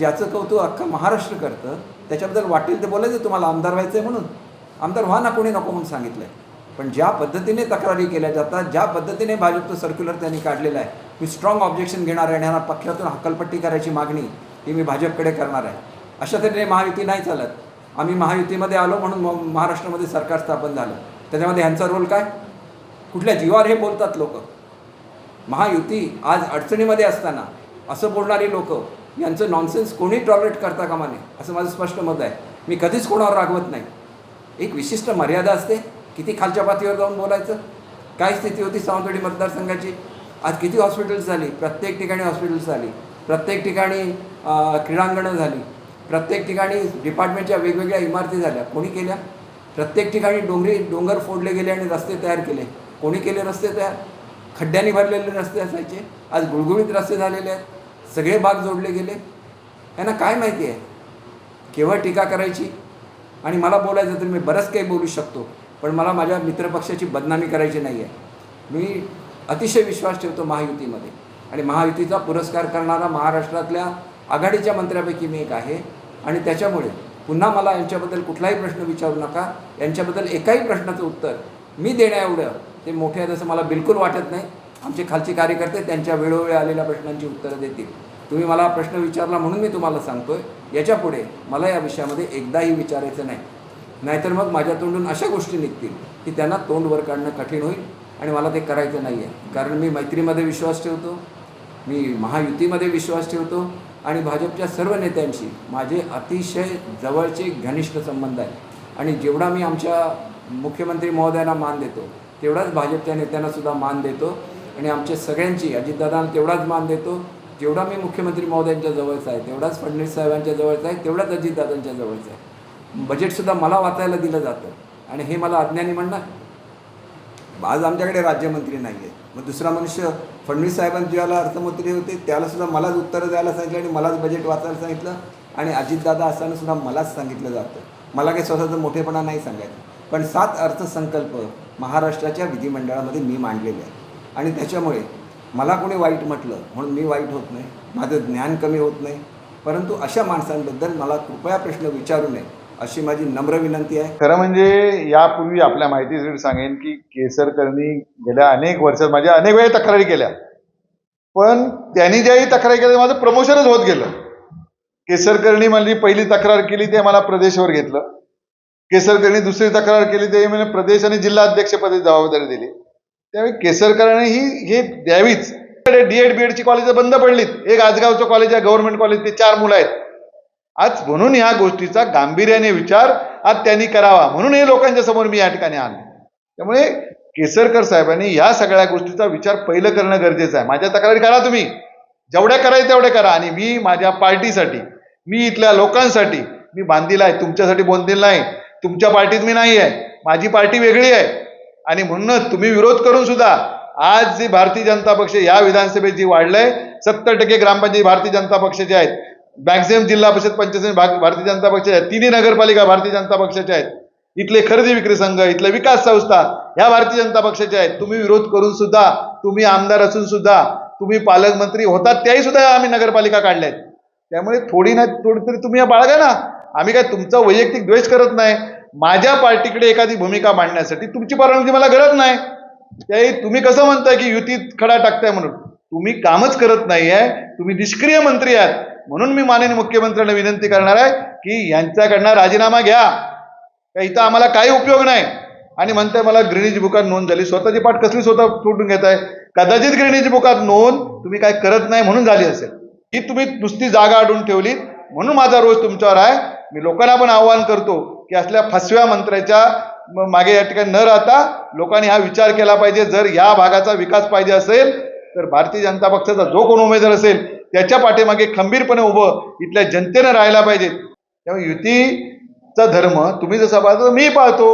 ज्याचं कौतुक अख्खं महाराष्ट्र करतं त्याच्याबद्दल वाटेल ते बोलायचं तुम्हाला आमदार व्हायचं आहे म्हणून. आमदार व्हा ना कोणी नको म्हणून सांगितलं आहे पण ज्या पद्धतीने तक्रारी केल्या जातात ज्या पद्धतीने भाजपचं सर्क्युलर त्यांनी काढलेलं आहे मी स्ट्रॉंग ऑब्जेक्शन घेणार आहे आणि पक्षातून हकलपट्टी करायची मागणी ही मी भाजपकडे करणार आहे. अशा तऱ्हेने महायुती नाही चालत. आम्ही महायुतीमध्ये आलो म्हणून म- महाराष्ट्रामध्ये सरकार स्थापन झालं. त्याच्यामध्ये ह्यांचा रोल काय? कुठल्या जीवावर हे बोलतात लोक? महायुती आज अडचणीमध्ये असताना असं बोलणारी लोकं यांचं नॉनसेन्स कोणी टॉलरेट करता कामा नये असं माझं स्पष्ट मत आहे. मी कधीच कोणावर रागवत नाही. एक विशिष्ट मर्यादा असते किती खालच्या पातळीवर जाऊन बोलायचं? काय स्थिती होती सावंतवाडी मतदारसंघाची? आज किती हॉस्पिटल्स झाली? प्रत्येक ठिकाणी हॉस्पिटल्स झाली. प्रत्येक ठिकाणी क्रीडांगणं झाली. प्रत्येक ठिकाणी डिपार्टमेंटच्या वेगवेगळ्या इमारती झाल्या. कोणी केल्या? प्रत्येक ठिकाणी डोंगरी डोंगर फोडले गेले आणि रस्ते तयार केले. कोणी केले रस्ते तयार? खड्ड्यांनी भरलेले रस्ते असायचे. आज गुळगुळीत रस्ते झालेले आहेत. सगळे भाग जोडले गेले. यांना काय माहिती आहे? केवळ टीका करायची? आणि मला बोलायचं तर मी बरंच काही बोलू शकतो पण मला माझ्या मित्रपक्षाची बदनामी करायची नाही आहे मी अतिशय विश्वास ठेवतो महायुतीमध्ये. आणि महायुतीचा पुरस्कार करणारा महाराष्ट्रातल्या आघाडीच्या मंत्र्यापैकी मी एक आहे. आणि त्याच्यामुळे पुन्हा मला यांच्याबद्दल कुठलाही प्रश्न विचारू नका. यांच्याबद्दल एकाही प्रश्नाचं उत्तर मी देण्याएवढं ते मोठे आहेत असं मला बिलकुल वाटत नाही. आमचे खालचे कार्यकर्ते त्यांच्या वेळोवेळी आलेल्या प्रश्नांची उत्तरं देतील. तुम्ही मला प्रश्न विचारला म्हणून मी तुम्हाला सांगतो आहे याच्यापुढे मला या विषयामध्ये एकदाही विचारायचं नाही. नाहीतर मग माझ्या तोंडून अशा गोष्टी निघतील की त्यांना तोंड वर काढणं कठीण होईल आणि मला ते करायचं नाही आहे कारण मी मैत्रीमध्ये विश्वास ठेवतो मी महायुतीमध्ये विश्वास ठेवतो आणि भाजपच्या सर्व नेत्यांशी माझे अतिशय जवळचे घनिष्ठ संबंध आहेत. आणि जेवढा मी आमच्या मुख्यमंत्री महोदयांना मान देतो तेवढाच भाजपच्या नेत्यांनासुद्धा मान देतो. आणि आमच्या सगळ्यांची अजितदादांना तेवढाच मान देतो. जेवढा मी मुख्यमंत्री महोदयांच्या जवळचा आहे तेवढाच फडणवीस साहेबांच्या जवळचा आहे तेवढाच अजितदादांच्या जवळचा आहे. बजेटसुद्धा मला वाचायला दिलं जातं आणि हे मला अज्ञानी म्हणणार. आज आमच्याकडे राज्यमंत्री नाही आहे. मग दुसरा मनुष्य फडणवीस साहेबांनी ज्याला अर्थमंत्री होते त्यालासुद्धा मलाच उत्तरं द्यायला सांगितलं आणि मलाच बजेट वाचायला सांगितलं. आणि अजितदादा असताना सुद्धा मलाच सांगितलं जातं. मला काही स्वतःचं मोठेपणा नाही सांगायचं. पण सात अर्थसंकल्प महाराष्ट्राच्या विधिमंडळामध्ये मी मांडलेले आहेत. आणि त्याच्यामुळे मला कोणी वाईट म्हटलं म्हणून मी वाईट होत नाही. माझं ज्ञान कमी होत नाही. परंतु अशा माणसांबद्दल मला कृपया प्रश्न विचारू नये अशी माझी नम्र विनंती आहे. खरं म्हणजे यापूर्वी आपल्या माहितीसाठी सांगेन की केसरकरनी गेल्या अनेक वर्षात माझ्या अनेक वेळा तक्रारी केल्या. पण त्यांनी ज्याही तक्रारी केल्या माझं प्रमोशनच होत गेलं. केसरकरनी मला म्हणजे पहिली तक्रार केली ते मला प्रदेशवर घेतलं. केसरकरनी दुसरी तक्रार केली ते म्हणजे प्रदेश आणि जिल्हा अध्यक्षपदी जबाबदारी दिली. त्यावेळी केसरकरांनी ही हे द्यावीच. डीएड बीएडची कॉलेज बंद पडलीत. एक आजगावचं कॉलेज आहे गव्हर्नमेंट कॉलेज ते चार मुलं आहेत. आज म्हणून ह्या गोष्टीचा गांभीर्याने विचार आज त्यांनी करावा. म्हणून हे लोकांच्या समोर मी या ठिकाणी आणले त्यामुळे केसरकर साहेबांनी या सगळ्या गोष्टीचा विचार पहिलं करणं गरजेचं आहे. माझ्या तक्रारी करा तुम्ही. जेवढ्या करायचं तेवढ्या करा. आणि मी माझ्या पार्टीसाठी मी इथल्या लोकांसाठी मी बांधील आहे. तुमच्यासाठी बोलतील नाही. तुमच्या पार्टीत मी नाही आहे. माझी पार्टी वेगळी आहे. आणि म्हणूनच तुम्ही विरोध करून सुद्धा आज जी भारतीय जनता पक्ष या विधानसभेत जी वाढलंय सत्तर टक्के ग्रामपंचायत भारतीय जनता पक्षाचे आहेत. मॅक्झिमम जिल्हा परिषद पंचायत भाग- भारतीय जनता पक्षाचे आहेत. तिन्ही नगरपालिका भारतीय जनता पक्षाच्या आहेत. इथले खरेदी विक्री संघ इथले विकास संस्था ह्या भारतीय जनता पक्षाच्या आहेत. तुम्ही विरोध करून सुद्धा तुम्ही आमदार असून सुद्धा तुम्ही पालकमंत्री होतात त्याही सुद्धा आम्ही नगरपालिका काढल्या आहेत त्यामुळे थोडी ना थोडी तरी तुम्ही बाळगा ना. आम्ही काय तुमचा वैयक्तिक द्वेष करत नाही. माझ्या पार्टीकडे एखादी भूमिका मांडण्यासाठी तुमची परवानगी मला गरज नाही. त्याही तुम्ही कसं म्हणताय की युतीत खडा टाकताय म्हणून? तुम्ही कामच करत नाही आहे तुम्ही निष्क्रिय मंत्री आहात. म्हणून मी माननीय मुख्यमंत्र्यांना विनंती करणार आहे की यांच्याकडनं राजीनामा घ्या. का इथं आम्हाला काही उपयोग नाही. आणि म्हणताय मला ग्रेनेज बुकात नोंद झाली. स्वतःची पाठ कसली स्वतः तोडून घेताय? कदाचित ग्रेनेज बुकात नोंद तुम्ही काय करत नाही म्हणून झाली असेल. ही तुम्ही नुसती जागा अडून ठेवली. म्हणून माझा रोज तुमच्यावर आहे. मी लोकांना पण आव्हान करतो की असल्या फसव्या मंत्र्याच्या मागे या ठिकाणी न राहता लोकांनी हा विचार केला पाहिजे. जर या भागाचा विकास पाहिजे असेल तर भारतीय जनता पक्षाचा जो कोण उमेदवार असेल त्याच्या पाठीमागे खंबीरपणे उभं इथल्या जनतेनं राहायला पाहिजे. त्यामुळे युतीचा धर्म तुम्ही जसा पाहतो मी पाळतो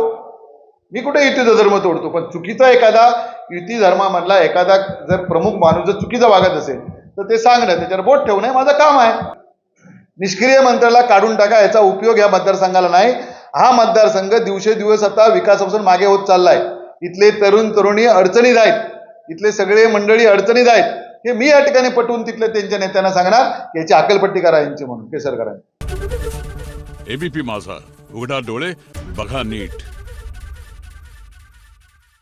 मी कुठे युतीचा धर्म तोडतो? पण चुकीचा एखादा युती धर्मामधला एखादा जर प्रमुख माणूस जर चुकीचा वागत असेल तर ते सांगणं त्याच्यावर बोट ठेवणं हे माझं काम आहे. निष्क्रिय मंत्र्याला काढून टाका याचा उपयोग या मतदारसंघाला नाही. हा मतदारसंघ दिवसेदिवस आता विकासापासून मागे होत चाललाय. इथले तरुण तरुणी अडचणीत आहेत. इथले सगळे मंडळी अडचणीत आहेत. हे मी या ठिकाणी पटवून तिथल्या त्यांच्या नेत्यांना सांगणार याची अकलपट्टी करा यांची म्हणून केसरकरांची. एबीपी माझा उघडा डोळे बघा नीट.